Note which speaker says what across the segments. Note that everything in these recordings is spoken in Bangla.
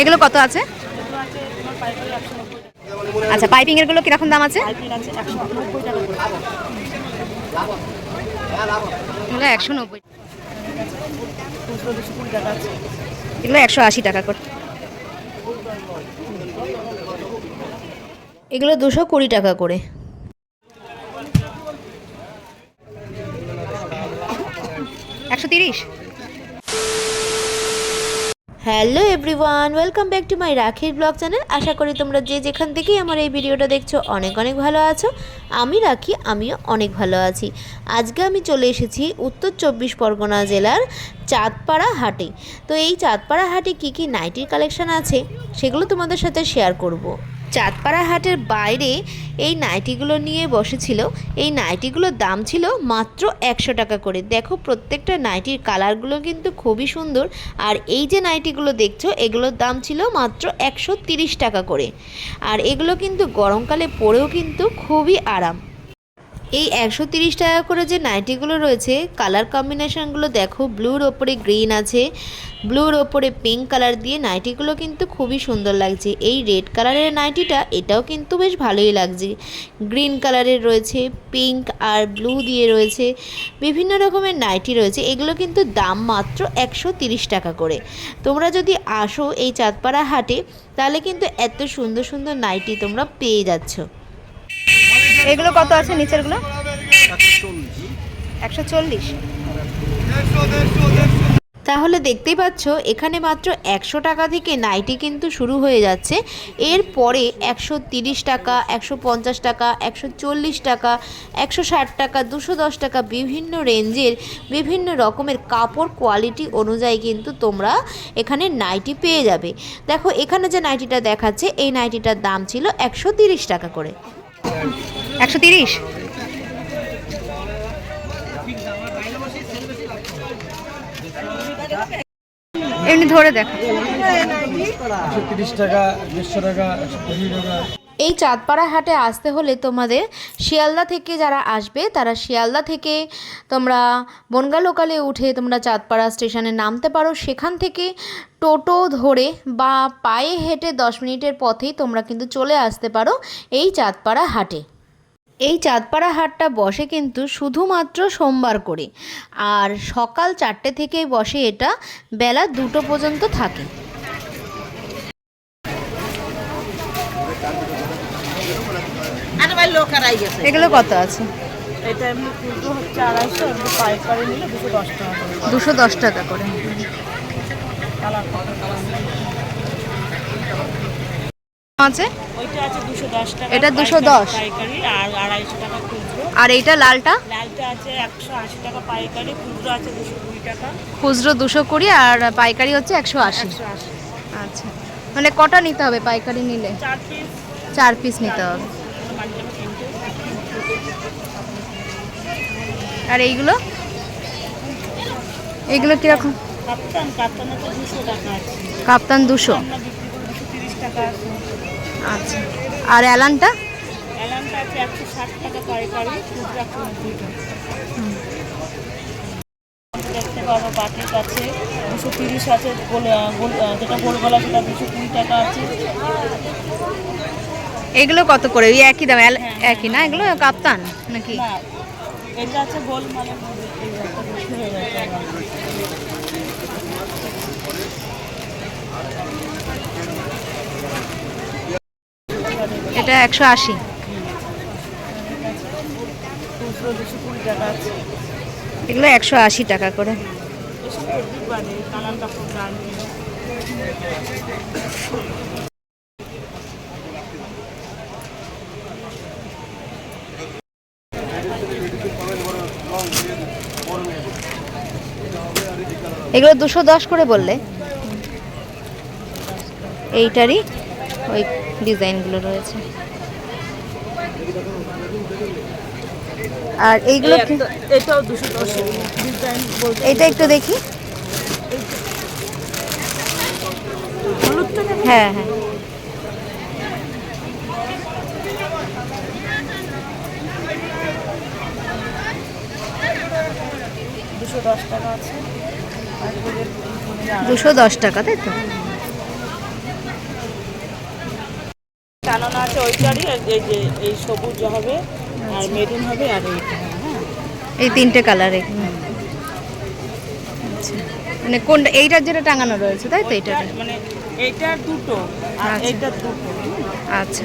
Speaker 1: এগুলো কত আছে? আচ্ছা পাইপিং এরগুলো কীরকম দাম আছে?
Speaker 2: একশো নব্বই।
Speaker 1: একশো এগুলো একশো আশি টাকা করে। এগুলো দুশো কুড়ি টাকা করে। একশো তিরিশ?
Speaker 3: Hello everyone, welcome back to my রাখির ব্লগ চ্যানেল। আশা করি তোমরা যে যেখান থেকেই আমার এই ভিডিওটা দেখছ অনেক অনেক ভালো আছো। আমি রাখি, আমিও অনেক ভালো আছি। আজকে আমি চলে এসেছি উত্তর চব্বিশ পরগনা জেলার চাঁদপাড়া হাটে। তো এই চাঁদপাড়া হাটে কী কী নাইটির কালেকশান আছে সেগুলো তোমাদের সাথে শেয়ার করব। চাঁদপাড়া হাটের বাইরে এই নাইটিগুলো নিয়ে বসেছিল। এই নাইটিগুলোর দাম ছিল মাত্র একশো টাকা করে। দেখো প্রত্যেকটা নাইটির কালারগুলো কিন্তু খুবই সুন্দর। আর এই যে নাইটিগুলো দেখছ, এগুলোর দাম ছিল মাত্র একশো টাকা করে। আর এগুলো কিন্তু গরমকালে পরেও কিন্তু খুবই আরাম। এই একশো তিরিশ টাকা করে যে নাইটিগুলো রয়েছে কালার কম্বিনেশনগুলো দেখো ব্লুর ওপরে গ্রিন আছে ব্লুর ওপরে পিঙ্ক কালার দিয়ে নাইটিগুলো কিন্তু খুবই সুন্দর লাগছে। এই রেড কালারের নাইটিটা, এটাও কিন্তু বেশ ভালোই লাগছে। গ্রিন কালারের রয়েছে পিঙ্ক আর ব্লু দিয়ে রয়েছে, বিভিন্ন রকমের নাইটি রয়েছে, এগুলো কিন্তু দাম মাত্র একশো টাকা করে। তোমরা যদি আসো এই চাঁদপাড়া হাটে, তাহলে কিন্তু এত সুন্দর সুন্দর নাইটি তোমরা পেয়ে যাচ্ছ।
Speaker 1: এগুলো কত আছে নিচেরগুলো? একশো চল্লিশ।
Speaker 3: তাহলে দেখতেই পাচ্ছ, এখানে মাত্র একশো টাকা থেকে নাইটি কিন্তু শুরু হয়ে যাচ্ছে। এরপরে একশো তিরিশ টাকা, একশো পঞ্চাশ টাকা, একশো চল্লিশ টাকা, একশো ষাট টাকা, দুশো দশ টাকা বিভিন্ন রেঞ্জের বিভিন্ন রকমের কাপড় কোয়ালিটি অনুযায়ী কিন্তু তোমরা এখানে নাইটি পেয়ে যাবে। দেখো, এখানে যে নাইটিটা দেখাচ্ছে, এই নাইটিটার দাম ছিল একশো তিরিশ টাকা করে।
Speaker 1: একশো তিরিশ। এমনি ধরে দেখো।
Speaker 4: টাকা দেড়শো টাকা একশো কুড়ি টাকা।
Speaker 3: এই চাঁদপাড়া হাটে আসতে হলে তোমাদের শিয়ালদা থেকে যারা আসবে তারা শিয়ালদা থেকে তোমরা বনগা লোকালে উঠে তোমরা চাঁদপাড়া স্টেশনে নামতে পারো। সেখান থেকে টোটো ধরে বা পায়ে হেঁটে দশ মিনিটের পথেই তোমরা কিন্তু চলে আসতে পারো এই চাঁদপাড়া হাটে। এই চাঁদপাড়া হাটটা বসে কিন্তু শুধুমাত্র সোমবার করে। আর সকাল চারটে থেকেই বসে এটা বেলা দুটো পর্যন্ত থাকে।
Speaker 1: এগুলো কত আছে?
Speaker 2: দুশো দশ টাকা করে
Speaker 1: দুশো দশ টাকা করে
Speaker 2: কালার কত কালার
Speaker 1: আছে
Speaker 2: ওইটা আছে দুশো দশ টাকা
Speaker 1: এটা 210
Speaker 2: পাইকারি- আর আড়াইশো টাকা খুচরো।
Speaker 1: আর এইটা লালটা?
Speaker 2: লালটা আছে একশো আশি টাকা পাইকারি খুচরো আছে দুশো কুড়ি টাকা।
Speaker 1: খুচরো আর পাইকারি হচ্ছে একশো আশি।
Speaker 2: একশো আশি।
Speaker 1: আচ্ছা। মানে কটা নিতে হবে পাইকারি নিলে?
Speaker 2: চার পিস।
Speaker 1: চার পিস নিতে হবে। আর এইগুলো? এইগুলো কীরকম?
Speaker 2: কাপ্তান কাপ্তান দুশো টাকা আছে।
Speaker 1: কাপ্তান দুশো।
Speaker 2: টাকা আছে।
Speaker 1: আচ্ছা। আর অ্যালানটা?
Speaker 2: অ্যালানটা আছে একশো ষাট টাকা পাইকারি খুচরো একশো দেখতে পারো বাটিক আছে দুশো তিরিশ আছে গোল গোল যেটা গোল গলা সেটা দুশো কুড়ি টাকা আছে।
Speaker 1: এগুলো কত করে? ওই একই দাম একই না? এগুলো কাপ্তান নাকি?
Speaker 2: এটা আছে গোল মানে এই একটা বেশি হয়ে যাচ্ছে আমার।
Speaker 1: এটা একশো আশি। এগুলো একশো আশি টাকা করে। এগুলো দুশো দশ করে বললে। এইটারই ডিজাইনগুলো রয়েছে। আর এইগুলো
Speaker 2: এটাও দুশো দশ ডিজাইন
Speaker 1: এইটা একটু দেখি। হ্যাঁ হ্যাঁ।
Speaker 2: দুশো দশ টাকা আছে।
Speaker 1: দুশো দশ টাকা তাই তো?
Speaker 2: টানানো আছে ওইটারই আর এই যে এই সবুজ হবে আর মেরুন হবে আর এই হ্যাঁ।
Speaker 3: এই তিনটে কালার। এখানে আচ্ছা। মানে কোনটা এইটার যেটা টাঙানো রয়েছে তাই তো এইটা
Speaker 2: মানে এইটা দুটো আর এইটা দুটো
Speaker 3: আচ্ছা।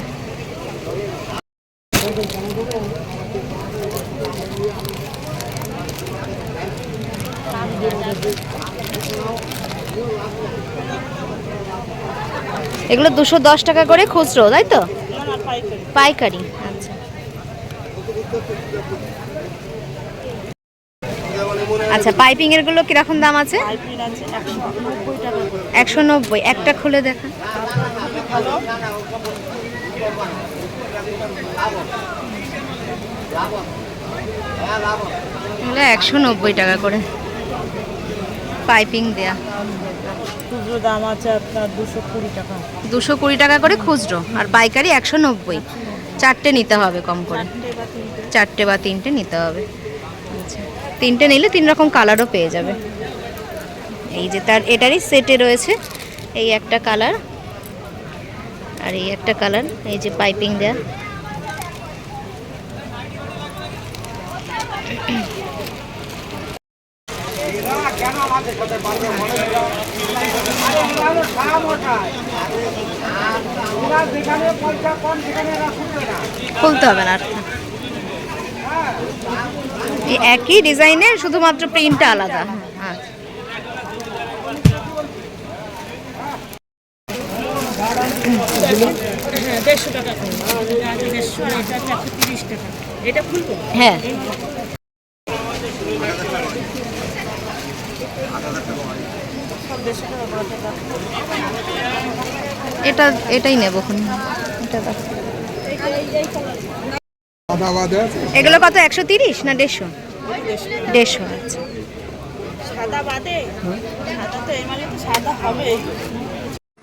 Speaker 3: এগুলো দুশো দশ টাকা করে খুচরো, তাই তো?
Speaker 2: পাইকারি
Speaker 3: আচ্ছা। আচ্ছা পাইপিং এরগুলো কীরকম দাম আছে?
Speaker 2: একশো নব্বই,
Speaker 3: একটা খুলে দেখা। একশো নব্বই টাকা করে। পাইপিং দেয়া।
Speaker 2: খুচরো দাম আছে আপনার দুশো কুড়ি টাকা।
Speaker 3: দুশো কুড়ি টাকা করে খুচরো আর পাইকারি একশো নব্বই। চারটে নিতে হবে কম করে।
Speaker 2: চারটে বা তিনটে।
Speaker 3: নিতে হবে। তিনটে নিলে তিন রকম কালারও পেয়ে যাবে। এই যে তার এটারই সেটে রয়েছে এই একটা কালার। আর এই একটা কালার এই যে পাইপিং দেয়া। খুলতে হবে না এই একই ডিজাইনের শুধুমাত্র প্রিন্টটা আলাদা। আচ্ছা
Speaker 2: হ্যাঁ দেড়শো টাকা দেড়শো এটা একশো তিরিশ টাকা। এটা খুলবো?
Speaker 3: হ্যাঁ
Speaker 2: সব দেড়শো টাকা করে টাকা
Speaker 3: এটা, এটাই নেব খুন এটা দাও।
Speaker 5: আদা বাদে আছে
Speaker 3: এগুলো কত, একশো তিরিশ না দেড়শো? দেড়শো আচ্ছা।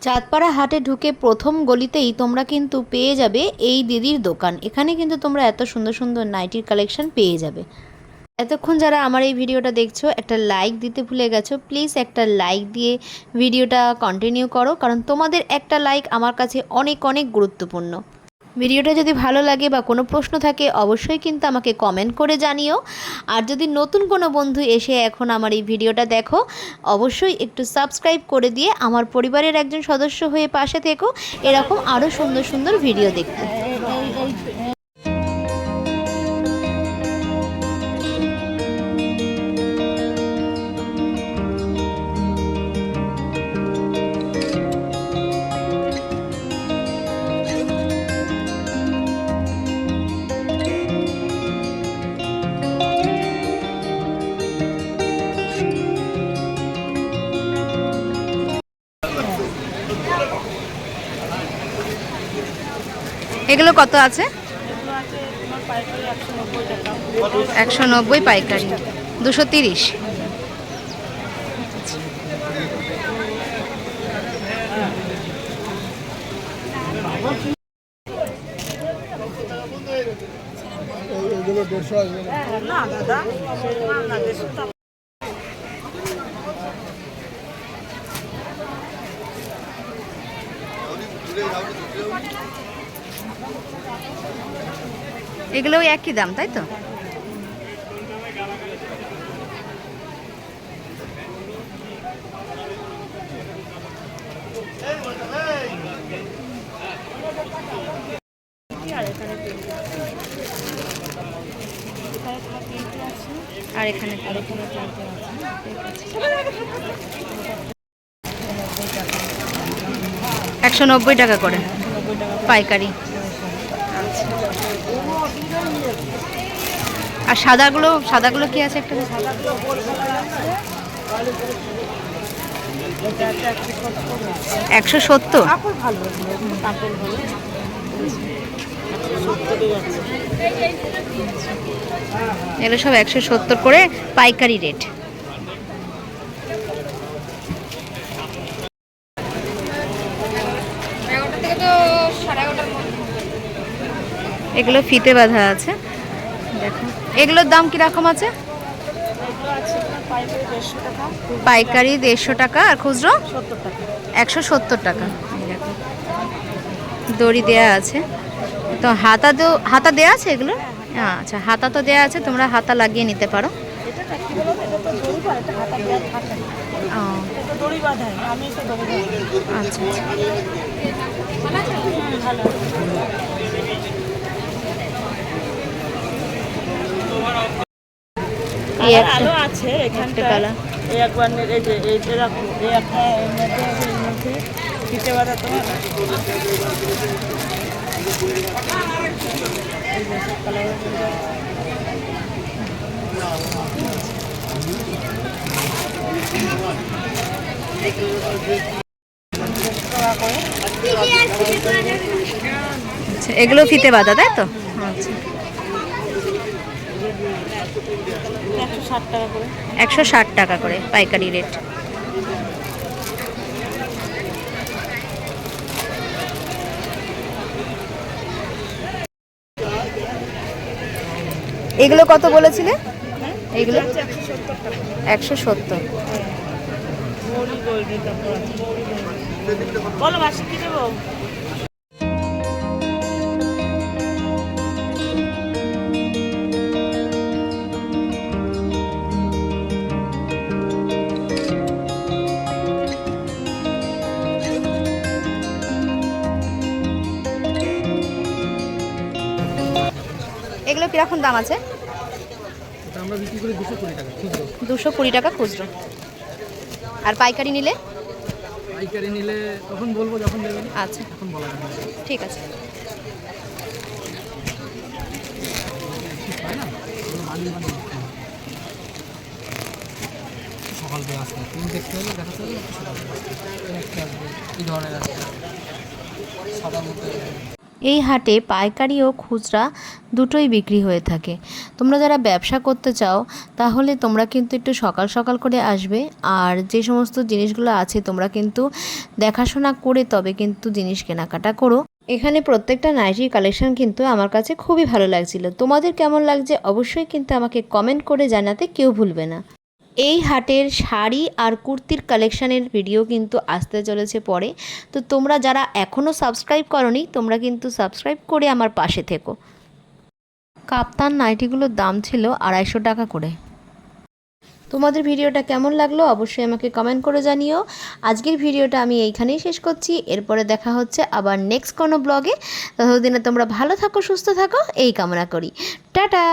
Speaker 6: চাঁদপাড়া হাটে ঢুকে প্রথম গলিতেই তোমরা কিন্তু পেয়ে যাবে এই দিদির দোকান। এখানে কিন্তু তোমরা এত সুন্দর সুন্দর নাইটির কালেকশন পেয়ে যাবে। এতক্ষণ যারা আমার এই ভিডিওটা দেখছ, একটা লাইক দিতে ভুলে গেছো প্লিজ একটা লাইক দিয়ে ভিডিওটা কন্টিনিউ করো, কারণ তোমাদের একটা লাইক আমার কাছে অনেক অনেক গুরুত্বপূর্ণ। ভিডিওটা যদি ভালো লাগে বা কোনো প্রশ্ন থাকে, অবশ্যই কিন্তু আমাকে কমেন্ট করে জানিও। আর যদি নতুন কোনো বন্ধু এসে এখন আমার এই ভিডিওটা দেখো, অবশ্যই একটু সাবস্ক্রাইব করে দিয়ে আমার পরিবারের একজন সদস্য হয়ে পাশে থেকো। এরকম আরও সুন্দর সুন্দর ভিডিও দেখতে।
Speaker 3: এগুলো কত আছে?
Speaker 2: এগুলো আছে তোমার পাইকারি একশো নব্বই
Speaker 3: পাইকারি। দুশো তিরিশ।
Speaker 5: দেড়শো আসবে। না
Speaker 2: না দাদা
Speaker 3: এগুলো একই দাম তাই তো?
Speaker 2: আর এখানে
Speaker 3: একশো নব্বই টাকা করে। পাইকারি। আর সাদাগুলো সাদাগুলো কি আছে একটা?
Speaker 2: একশো সত্তর? এগুলো
Speaker 3: সব একশো সত্তর করে পাইকারি রেট। এগুলো ফিতে বাঁধা আছে। দেখো। এগুলোর দাম কীরকম আছে?
Speaker 2: পাইকারি দেড়শো টাকা,
Speaker 3: আর খুচরো? একশো সত্তর টাকা।
Speaker 1: দড়ি দেয়া আছে। তো হাতা তো, হাতা দেয়া আছে এগুলো আচ্ছা হাতা তো দেয়া আছে, তোমরা হাতা লাগিয়ে নিতে পারো।
Speaker 2: এটা না কি বলো তো, এটা তো দড়ি বাঁধা, এটা হাতা দেওয়া থাকে না।
Speaker 1: ও,
Speaker 2: এটা তো দড়ি বাঁধাই, আমি এটা দড়ি বাঁধাই।
Speaker 1: আচ্ছা
Speaker 2: হুম, ভালো।
Speaker 1: এই
Speaker 2: আর
Speaker 1: একটা
Speaker 2: আলো আছে এখানটা এই একবার এই যে এই যে এই একটা এর মধ্যে এর মধ্যে ফিতে বাঁধা তোমার? এই যে সব colour এর মধ্যে। টাকা করে
Speaker 1: আচ্ছা এগুলো ফিতে বাঁধা তাই তো? আচ্ছা।
Speaker 2: একশো ষাট টাকা করে।
Speaker 1: পাইকারি রেট। এগুলো কত বলেছিলে? এগুলো?
Speaker 2: একশো সত্তর। গোল্ড বলো মাসি কি দেবো?
Speaker 1: কীরকম দাম আছে?
Speaker 4: আমরা বিক্রি করি দুশো কুড়ি টাকা ঠিক
Speaker 1: দুশো কুড়ি টাকা খুচরো। আর পাইকারি নিলে?
Speaker 4: পাইকারি নিলে তখন বলব যখন দেবেন
Speaker 1: আচ্ছা।
Speaker 4: এখন বলা যাবে।
Speaker 1: ঠিক আছে।
Speaker 4: সকাল আসতে তুমি দেখতে হলে সকাল এই ধরনের সাদার মধ্যে
Speaker 3: এই হাটে পাইকারি ও খুচরা দুটোই বিক্রি হয়ে থাকে। তোমরা যারা ব্যবসা করতে চাও, তাহলে তোমরা কিন্তু একটু সকাল সকাল করে আসবে। আর যে সমস্ত জিনিসগুলো আছে, তোমরা কিন্তু দেখাশোনা করে তবে কিন্তু জিনিস কেনাকাটা করো। এখানে প্রত্যেকটা নাইটির কালেকশন কিন্তু আমার কাছে খুবই ভালো লাগছিল। তোমাদের কেমন লাগছে, অবশ্যই কিন্তু আমাকে কমেন্ট করে জানাতে কেউ ভুলবে না। এই হাটের শাড়ি আর কুর্তির কালেকশানের ভিডিও কিন্তু আসতে চলেছে পরে। তো তোমরা যারা এখনও সাবস্ক্রাইব করনি, তোমরা কিন্তু সাবস্ক্রাইব করে আমার পাশে থেকো। কাপ্তান নাইটিগুলোর দাম ছিল আড়াইশো টাকা করে। তোমাদের ভিডিওটা কেমন লাগল অবশ্যই আমাকে কমেন্ট করে জানিও। আজকের ভিডিওটা আমি এইখানেই শেষ করছি। এরপরে দেখা হচ্ছে আবার নেক্সট কোনো ব্লগে ততদিনে তোমরা ভালো থাকো, সুস্থ থাকো, এই কামনা করি। টাটা!